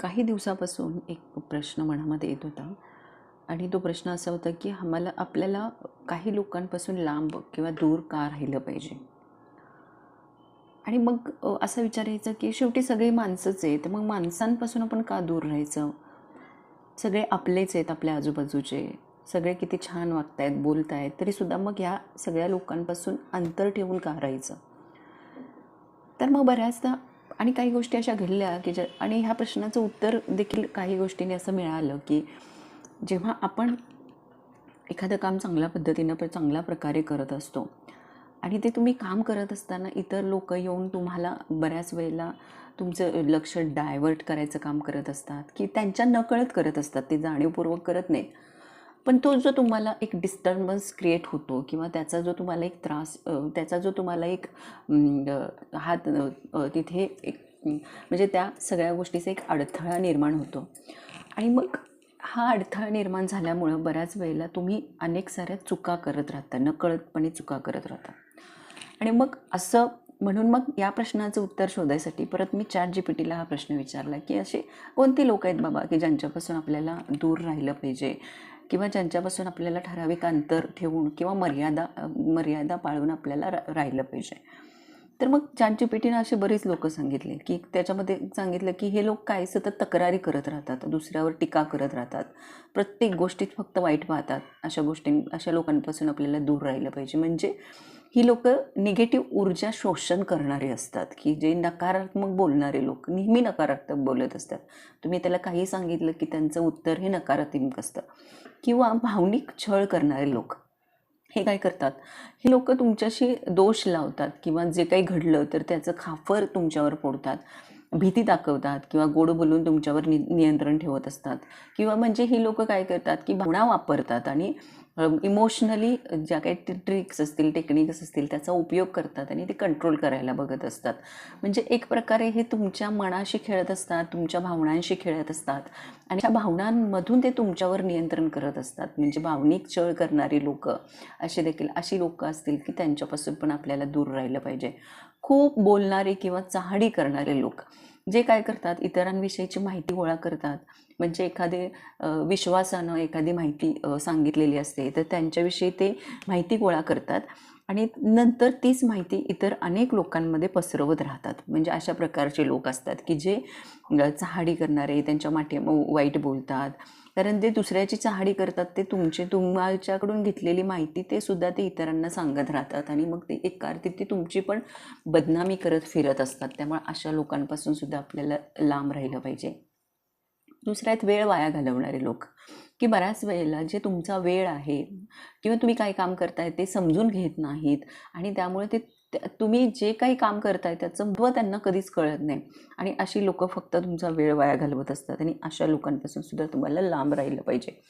काही दिवसापासून एक प्रश्न मनामध्ये येत होता. आणि तो प्रश्न असा होता की आम्हाला आपल्याला काही लोकांपासून लांब किंवा दूर का राहिलं पाहिजे? आणि मग असा असं विचारायचं की शेवटी सगळी माणसंच आहेत मग माणसांपासून आपण का दूर राहायचं? सगळे आपलेच आहेत आपल्या आजूबाजूचे. सगळे किती छान वागत आहेत बोलत आहेत तरीसुद्धा मग ह्या सगळ्या लोकांपासून अंतर ठेवून का राहायचं? तर मग बऱ्याचदा आणि काही गोष्टी अशा घडल्या की ज्या आणि ह्या प्रश्नाचं उत्तर देखील काही गोष्टींनी असं मिळालं की जेव्हा आपण एखादं काम चांगल्या पद्धतीनं पण चांगल्या प्रकारे करत असतो आणि ते तुम्ही काम करत असताना इतर लोक येऊन तुम्हाला बऱ्याच वेळेला तुमचं लक्ष डायवर्ट करायचं काम करत असतात की त्यांच्या नकळत करत असतात ते जाणीवपूर्वक करत नाहीत. पण तो जो तुम्हाला एक डिस्टर्बन्स क्रिएट होतो किंवा त्याचा जो तुम्हाला एक त्रास त्याचा जो तुम्हाला एक हात तिथे एक म्हणजे त्या सगळ्या गोष्टीचा एक अडथळा निर्माण होतो. आणि मग हा अडथळा निर्माण झाल्यामुळं बऱ्याच वेळेला तुम्ही अनेक साऱ्या चुका करत राहता नकळतपणे चुका करत राहता. आणि मग असं म्हणून मग या प्रश्नाचं उत्तर शोधायसाठी परत मी चॅट जी पी टीला हा प्रश्न विचारला की असे कोणती लोक आहेत बाबा की ज्यांच्यापासून आपल्याला दूर राहिलं पाहिजे? किंवा ज्यांच्यापासून आपल्याला ठराविक अंतर ठेवून किंवा मर्यादा मर्यादा पाळून आपल्याला रा राहिलं पाहिजे. तर मग चॅट जी पी टीनं असे बरेच लोक सांगितले की त्याच्यामध्ये सांगितलं की हे लोक काय सतत तक्रारी करत राहतात दुसऱ्यावर टीका करत राहतात. प्रत्येक गोष्टीत फक्त वाईट पाहतात. अशा गोष्टी अशा लोकांपासून आपल्याला दूर राहिलं पाहिजे. म्हणजे ही लोक निगेटिव्ह ऊर्जा शोषण करणारे असतात की जे नकारात्मक बोलणारे लोक नेहमी नकारात्मक बोलत असतात. तुम्ही त्याला काही सांगितलं की त्यांचं उत्तर हे नकारात्मक असतं. किंवा भावनिक छळ करणारे लोक. हे काय करतात? हे लोक तुमच्याशी दोष लावतात किंवा जे काही घडलं तर त्याचं खाफर तुमच्यावर फोडतात. भीती दाखवतात किंवा गोड बोलून तुमच्यावर नि नियंत्रण ठेवत असतात. किंवा म्हणजे ही लोक काय करतात की भावना वापरतात आणि इमोशनली ज्या काही ट्रिक्स असतील टेक्निक्स असतील त्याचा उपयोग करतात आणि ते कंट्रोल करायला बघत असतात. म्हणजे एक प्रकारे हे तुमच्या मनाशी खेळत असतात तुमच्या भावनांशी खेळत असतात आणि त्या भावनांमधून ते तुमच्यावर नियंत्रण करत असतात. म्हणजे भावनिक छळ करणारी लोक असे देखील अशी लोकं असतील की त्यांच्यापासून पण आपल्याला दूर राहिलं पाहिजे. खूप बोलणारे किंवा चहाडी करणारे लोक जे काय करतात इतरांविषयीची माहिती गोळा करतात. म्हणजे एखादे विश्वासानं एखादी माहिती सांगितलेली असते तर त्यांच्याविषयी ते माहिती गोळा करतात आणि नंतर तीच माहिती इतर अनेक लोकांमध्ये पसरवत राहतात. म्हणजे अशा प्रकारचे लोक असतात की जे चहाडी करणारे त्यांच्या माठी वाईट बोलतात. कारण ते दुसऱ्याची चहाडी करतात ते तुमचे तुमच्याकडून घेतलेली माहिती ते सुद्धा ते इतरांना सांगत राहतात आणि मग ते एक अर्थी ते तुमची पण बदनामी करत फिरत असतात. त्यामुळे अशा लोकांपासून सुद्धा आपल्याला लांब राहिलं पाहिजे. दुसऱ्यात वेळ वाया घालवणारे लोक. की बऱ्याच वेळेला जे तुमचा वेळ आहे किंवा तुम्ही काय काम करताय ते समजून घेत नाहीत आणि त्यामुळे ते तुम्ही जे काही काम करताय त्याचं महत्त्व त्यांना कधीच कळत नाही. आणि अशी लोकं फक्त तुमचा वेळ वाया घालवत असतात आणि अशा लोकांपासून सुद्धा तुम्हाला लांब राहिलं पाहिजे.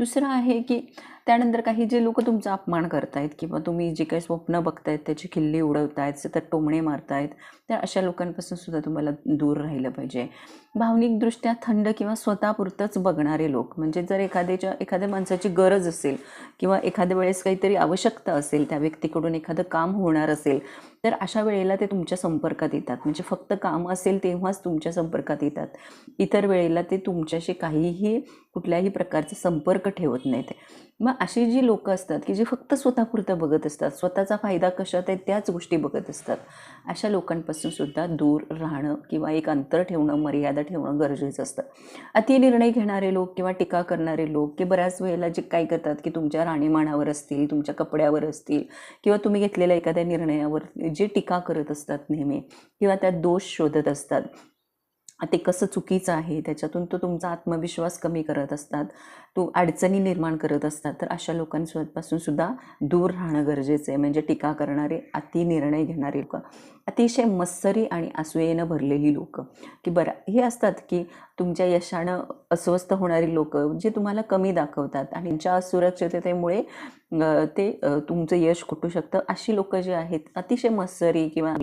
दुसरं आहे की त्यानंतर काही जे लोक तुमचा अपमान करतायत किंवा तुम्ही जे काही स्वप्न बघतायत त्याची खिल्ली उडवतायत सतत टोमणे मारतायत त्या अशा लोकांपासून सुद्धा तुम्हाला दूर राहिलं पाहिजे. भावनिकदृष्ट्या थंड किंवा स्वतःपुरतंच बघणारे लोक म्हणजे जर एखाद्याच्या एखाद्या माणसाची गरज असेल किंवा एखाद्या वेळेस काहीतरी आवश्यकता असेल त्या व्यक्तीकडून एखादं काम होणार असेल तर अशा वेळेला ते तुमच्या संपर्कात येतात. म्हणजे फक्त काम असेल तेव्हाच तुमच्या संपर्कात येतात. इतर वेळेला ते तुमच्याशी काहीही कुठल्याही प्रकारचा संपर्क ठेवत नाहीत. मग अशी जी लोकं असतात की जी फक्त स्वतःपुरतं बघत असतात स्वतःचा फायदा कशात आहे त्याच गोष्टी बघत असतात अशा लोकांपासून सुद्धा दूर राहणं किंवा एक अंतर ठेवणं मर्यादा ठेवणं गरजेचं असतं. अति निर्णय घेणारे लोक किंवा टीका करणारे लोक की बऱ्याच वेळेला जे काय करतात की तुमच्या राणीमानावर असतील तुमच्या कपड्यावर असतील किंवा तुम्ही घेतलेल्या एखाद्या निर्णयावर जे टीका करत असतात नेहमी किंवा त्यात दोष शोधत असतात ते कसं चुकीचं आहे त्याच्यातून तो तुमचा आत्मविश्वास कमी करत असतात तो अडचणी निर्माण करत असतात. तर अशा लोकांपासून सुद्धा दूर राहणं गरजेचं आहे. म्हणजे टीका करणारे अति निर्णय घेणारे लोक अतिशय मत्सरी आणि असूयेनं भरलेली लोक. की बरं हे असतात की तुमच्या यशानं अस्वस्थ होणारी लोक जे तुम्हाला कमी दाखवतात आणि त्यांच्या असुरक्षिततेमुळे ते तुमचं यश खुटू शकतं. अशी लोक जे आहेत अतिशय मत्सरी किंवा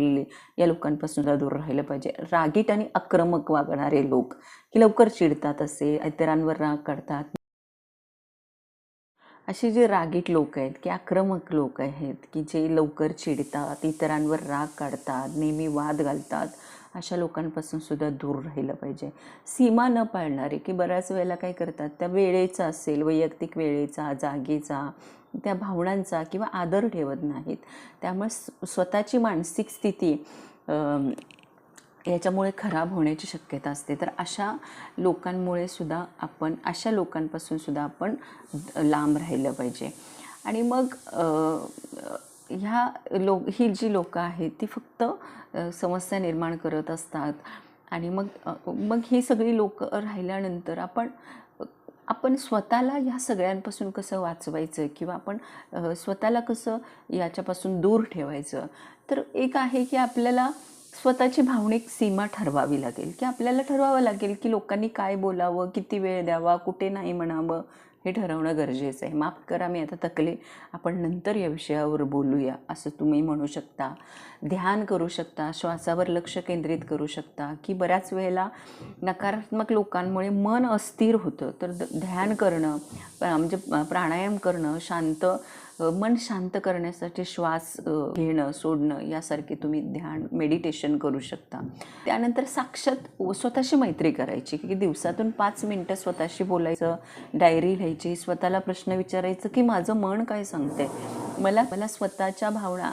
या लोकांपासून सुद्धा दूर राहिलं पाहिजे. रागीट आणि आक्रमक वागणारे लोक. की लवकर चिडतात असे इतरांवर राग काढतात. असे जे रागीट लोक आहेत की आक्रमक लोक आहेत की जे लवकर चिडतात इतरांवर राग काढतात नेहमी वाद घालतात अशा लोकांपासून सुद्धा दूर राहिलं पाहिजे. सीमा न पाळणारे की बऱ्याच वेळेला काय करतात त्या वेळेचा असेल वैयक्तिक वेळेचा जागेचा त्या भावनांचा किंवा आदर ठेवत नाहीत. त्यामुळे स्वतःची मानसिक स्थिती याच्यामुळे खराब होण्याची शक्यता असते. तर अशा लोकांमुळे सुद्धा आपण अशा लोकांपासून सुद्धा आपण लांब राहिलं पाहिजे. आणि मग ह्या लो ही जी लोकं आहेत ती फक्त समस्या निर्माण करत असतात. आणि मग मग ही सगळी लोकं राहिल्यानंतर आपण आपण स्वतःला ह्या सगळ्यांपासून कसं वाचवायचं? किंवा आपण स्वतःला कसं याच्यापासून दूर ठेवायचं? तर एक आहे की आपल्याला स्वतःची भावनिक सीमा ठरवावी लागेल. की आपल्याला ठरवावं लागेल की लोकांनी काय बोलावं किती वेळ द्यावा कुठे नाही म्हणावं हे ठरवणं गरजेचं आहे. माफ करा मी आता तकले आपण नंतर या विषयावर बोलूया असं तुम्ही म्हणू शकता. ध्यान करू शकता श्वासावर लक्ष केंद्रित करू शकता की बऱ्याच वेळेला नकारात्मक लोकांमुळे मन अस्थिर होतं. तर द- ध्यान करणं म्हणजे प्राणायाम करणं शांत मन शांत करण्यासाठी श्वास घेणं सोडणं यासारखे तुम्ही ध्यान मेडिटेशन करू शकता. त्यानंतर साक्षात स्वतःशी मैत्री करायची की दिवसातून पाच मिनटं स्वतःशी बोलायचं डायरी लिहायची स्वतःला प्रश्न विचारायचं की माझं मन काय सांगते मला मला स्वतःच्या भावना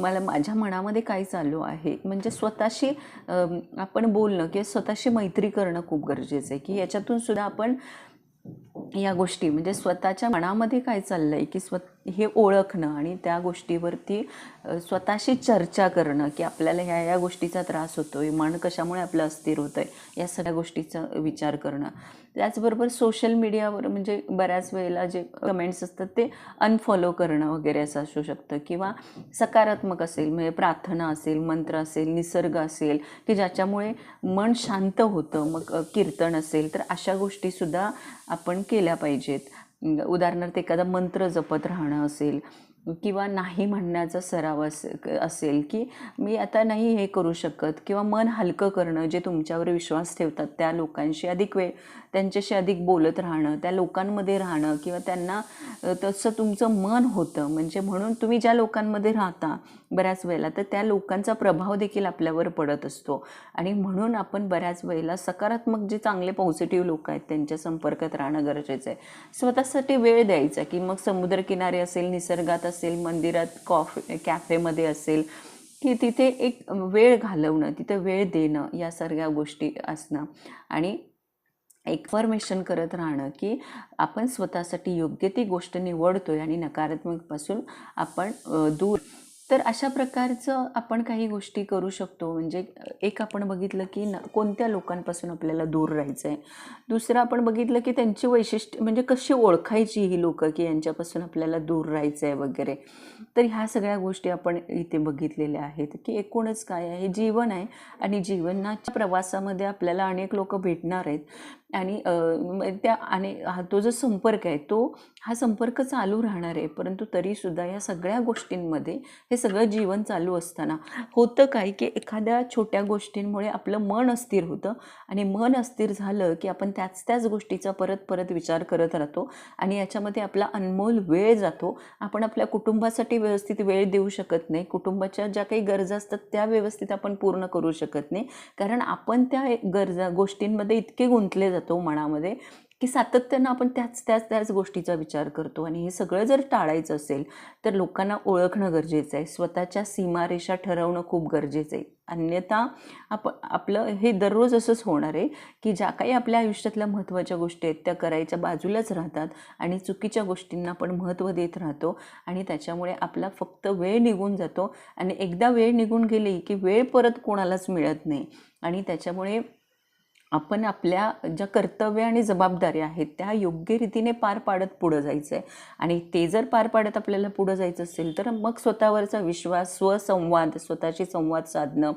मला माझ्या मनामध्ये काय चालू आहे? म्हणजे स्वतःशी आपण बोलणं किंवा स्वतःशी मैत्री करणं खूप गरजेचं आहे की याच्यातून सुद्धा आपण या गोष्टी म्हणजे स्वतःच्या मनामध्ये काय चाललं आहे की स्व हे ओळखणं आणि त्या गोष्टीवरती स्वतःशी चर्चा करणं की आपल्याला ह्या या गोष्टीचा त्रास होतो आहे मन कशामुळे आपलं अस्थिर होतं आहे या सगळ्या गोष्टीचा विचार करणं. त्याचबरोबर सोशल मीडियावर म्हणजे बऱ्याच वेळेला जे कमेंट्स असतात ते अनफॉलो करणं वगैरे असं असू शकतं किंवा सकारात्मक असेल म्हणजे प्रार्थना असेल मंत्र असेल निसर्ग असेल की ज्याच्यामुळे मन शांत होतं मग कीर्तन असेल तर अशा गोष्टीसुद्धा आपण केल्या पाहिजेत. उदाहरणार्थ एखादा मंत्र जपत राहणं असेल किंवा नाही म्हणण्याचा सराव अस असेल की मी आता नाही हे करू शकत किंवा मन हलकं करणं जे तुमच्यावर विश्वास ठेवतात त्या लोकांशी अधिक वेळ त्यांच्याशी अधिक बोलत राहणं त्या लोकांमध्ये राहणं किंवा त्यांना तसं तुमचं मन होतं. म्हणजे म्हणून तुम्ही ज्या लोकांमध्ये राहता बऱ्याच वेळेला तर त्या लोकांचा प्रभाव देखील आपल्यावर पडत असतो. आणि म्हणून आपण बऱ्याच वेळेला सकारात्मक जे चांगले पॉझिटिव्ह लोक आहेत त्यांच्या संपर्कात राहणं गरजेचं आहे. स्वतःसाठी वेळ द्यायचा की मग समुद्रकिनारे असेल निसर्गात असेल मंदिरात कॉफी कॅफेमध्ये असेल की तिथे एक वेळ घालवणं तिथे वेळ देणं या सगळ्या गोष्टी असणं. आणि इन्फॉर्मेशन करत राहणं की आपण स्वतःसाठी योग्य ती गोष्ट निवडतोय आणि नकारात्मकपासून आपण दूर तर अशा प्रकारचं आपण काही गोष्टी करू शकतो. म्हणजे एक आपण बघितलं की न कोणत्या लोकांपासून आपल्याला दूर राहायचं आहे दुसरं आपण बघितलं की त्यांची वैशिष्ट्य म्हणजे कशी ओळखायची ही लोकं की यांच्यापासून आपल्याला दूर राहायचं आहे वगैरे? तर ह्या सगळ्या गोष्टी आपण इथे बघितलेल्या आहेत की एकूणच काय आहे? जीवन आहे आणि जीवनाच्या प्रवासामध्ये आपल्याला अनेक लोक भेटणार आहेत. आणि त्या आणि हा तो जो संपर्क आहे तो हा संपर्क चालू राहणार आहे. परंतु तरीसुद्धा या सगळ्या गोष्टींमध्ये हे सगळं जीवन चालू असताना होतं काय की एखाद्या छोट्या गोष्टींमुळे आपलं मन अस्थिर होतं. आणि मन अस्थिर झालं की आपण त्याच त्याच गोष्टीचा परत परत विचार करत राहतो. आणि याच्यामध्ये आपला अनमोल वेळ जातो. आपण आपल्या कुटुंबासाठी व्यवस्थित वेळ देऊ शकत नाही. कुटुंबाच्या ज्या काही गरजा असतात त्या व्यवस्थित आपण पूर्ण करू शकत नाही. कारण आपण त्या गरजा गोष्टींमध्ये इतके गुंतले जातो. जातो मनामध्ये की सातत्यानं आपण त्याच त्याच त्याच गोष्टीचा विचार करतो. आणि हे सगळं जर टाळायचं असेल तर लोकांना ओळखणं गरजेचं आहे. स्वतःच्या सीमारेषा ठरवणं खूप गरजेचं आहे. अन्यथा आप आपलं हे दररोज असंच होणार आहे की ज्या काही आपल्या आयुष्यातल्या महत्त्वाच्या गोष्टी आहेत त्या करायच्या बाजूलाच राहतात आणि चुकीच्या गोष्टींना आपण महत्त्व देत राहतो आणि त्याच्यामुळे आपला फक्त वेळ निघून जातो. आणि एकदा वेळ निघून गेली की वेळ परत कोणालाच मिळत नाही. आणि त्याच्यामुळे आपण आपल्या ज्या कर्तव्य आणि जबाबदाऱ्या आहेत त्या योग्य रीतीने पार पाडत पुढं जायचं आहे आणि ते जर पार पाडत आपल्याला पुढं जायचं असेल तर मग स्वतःवरचा विश्वास स्वसंवाद स्वतःशी संवाद साधणं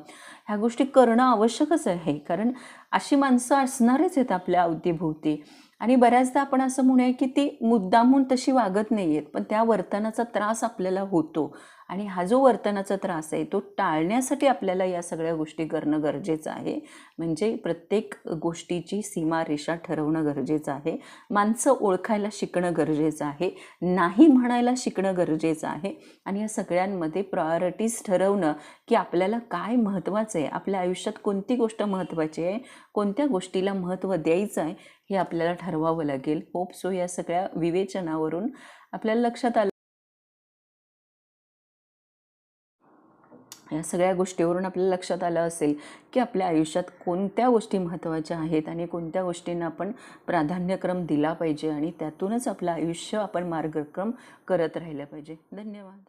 ह्या गोष्टी करणं आवश्यकच आहे. कारण अशी माणसं असणारच आहेत आपल्या अवतीभोवती. आणि बऱ्याचदा आपण असं म्हणूया की ती मुद्दामून तशी वागत नाही आहेत पण त्या वर्तनाचा त्रास आपल्याला होतो. आणि हा जो वर्तनाचा त्रास आहे तो टाळण्यासाठी आपल्याला या सगळ्या गोष्टी करणं गरजेचं आहे. म्हणजे प्रत्येक गोष्टीची सीमारेषा ठरवणं गरजेचं आहे. माणसं ओळखायला शिकणं गरजेचं आहे. नाही म्हणायला शिकणं गरजेचं आहे. आणि या सगळ्यांमध्ये प्रायोरिटीज ठरवणं की आपल्याला काय महत्त्वाचं आहे आपल्या आयुष्यात कोणती गोष्ट महत्त्वाची आहे कोणत्या गोष्टीला महत्त्व द्यायचं आहे हे आपल्याला ठरवावं लागेल. होप सो या सगळ्या विवेचनावरून आपल्याला लक्षात आलं या सगळ्या गोष्टीवरून आपल्या लक्षात आलं असेल की आपल्या आयुष्यात कोणत्या गोष्टी महत्त्वाच्या आहेत आणि कोणत्या गोष्टींना आपण प्राधान्यक्रम दिला पाहिजे आणि त्यातूनच आपलं आयुष्य आपण मार्गक्रम करत राहिलं पाहिजे. धन्यवाद.